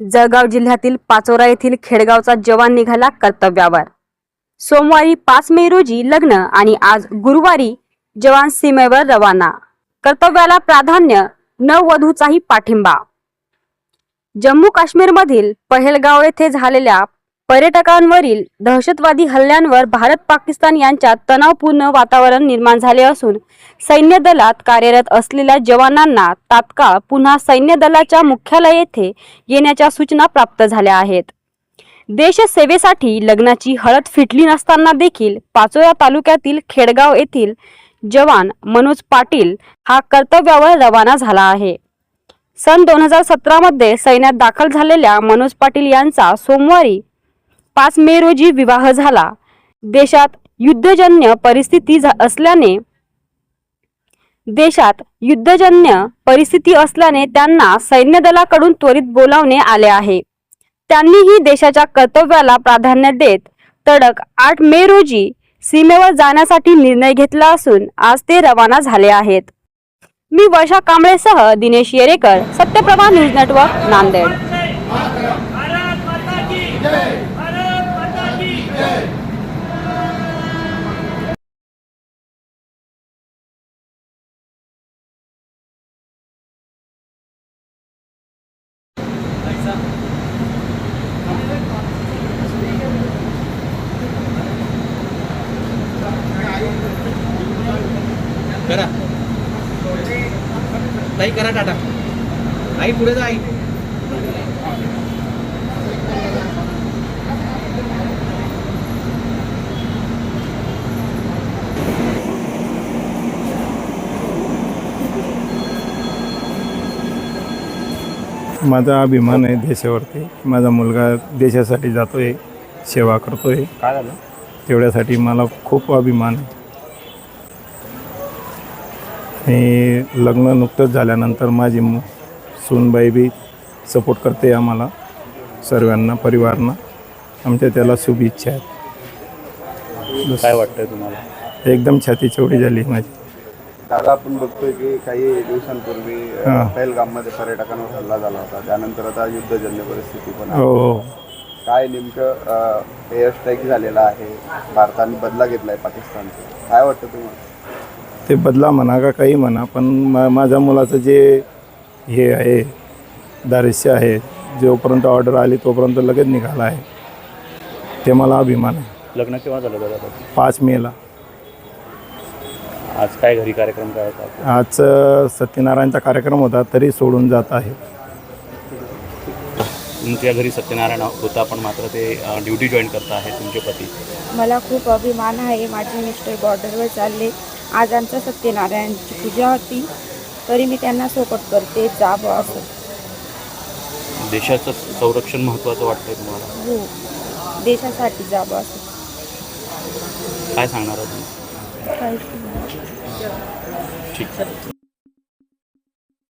जळगाव जिल्ह्यातील पाचोरा येथील खेडगावचा जवान निघाला कर्तव्यावर. सोमवारी पाच मे रोजी लग्न आणि आज गुरुवारी जवान सीमेवर रवाना. कर्तव्याला प्राधान्य नववधूचाही पाठिंबा. जम्मू काश्मीरमधील पहेलगाव येथे झालेल्या पर्यटकांवरील दहशतवादी हल्ल्यांवर भारत पाकिस्तान यांच्यात तणावपूर्ण वातावरण निर्माण झाले असून सैन्य दलात कार्यरत असलेल्या जवानांना तात्काळ पुन्हा सैन्य दलाच्या मुख्यालय येथे येण्याच्या सूचना प्राप्त झाल्या आहेत. देशसेवेसाठी लग्नाची हळद फिटली नसताना देखील पाचोरा तालुक्यातील खेडगाव येथील जवान मनोज पाटील हा कर्तव्यावर रवाना झाला आहे. सन दोन हजार सतरामध्ये सैन्यात दाखल झालेल्या मनोज पाटील यांचा सोमवारी पाच मे रोजी विवाह झाला. देशात युद्धजन्य परिस्थिती झा- असल्याने देशात युद्धजन्य परिस्थिती असल्याने त्यांना सैन्य दलाकडून त्वरित बोलावणे आले आहे. त्यांनीही देशाच्या कर्तव्याला प्राधान्य देत तडक आठ मे रोजी सीमेवर जाण्यासाठी निर्णय घेतला असून आज ते रवाना झाले आहेत. मी वर्षा कांबळेसह दिनेश येरेकर सत्यप्रभा न्यूज नेटवर्क नांदेड भारत माता की जय भारत माता की जय करा. ताई करा टाटा. आई पुढे जा आई. माझा अभिमान आहे देशावरती. माझा मुलगा देशासाठी जातोय सेवा करतोय. काय झालं? तेवढ्यासाठी मला खूप अभिमान आहे. आणि लग्न नुकतंच झाल्यानंतर माझी मु सूनबाई बी सपोर्ट करते आम्हाला सर्वांना परिवारांना. आमच्या त्याला शुभेच्छा आहेत. काय वाटतंय तुम्हाला? एकदम छाती चवडी झाली माझी. दादा आपण बघतोय की काही दिवसांपूर्वी हां. पहलगाममध्ये पर्यटकांवर हल्ला झाला होता. त्यानंतर आता युद्धजन्य परिस्थिती पण आहे. हो हो. काय नेमकं एअर स्ट्राईक झालेला आहे? भारताने बदला घेतलाय पाकिस्तानचा. काय वाटतं तुम्हाला? ते बदला म्हणा का काही म्हणा पण मा माझ्या मुलाचं जे हे आहे दारिश्य आहे जोपर्यंत ऑर्डर आली तोपर्यंत लगेच निघाला आहे. ते मला अभिमान आहे. लग्न केव्हा झालं दादा? पाच मेला. आज काय घरी कार्यक्रम काय होता आज अ, सत्यनारायणचा कार्यक्रम होता तरी सोडून जात आहे. तुमच्या घरी सत्यनारायण होता पण मात्र ते ड्युटी जॉईन करता आहे तुमचे पती. मला खूप अभिमान आहे. माझे मिस्टर बॉर्डरवर चालले. आज आमच्या सत्यनारायणची पूजा होती. तरी मी त्यांना सोबत करते. जावं असं. देशाचं संरक्षण महत्त्वाचं वाटतंय तुम्हाला? हो. देशासाठी जावं असं. काय सांगणार आहात तुम्ही? はい。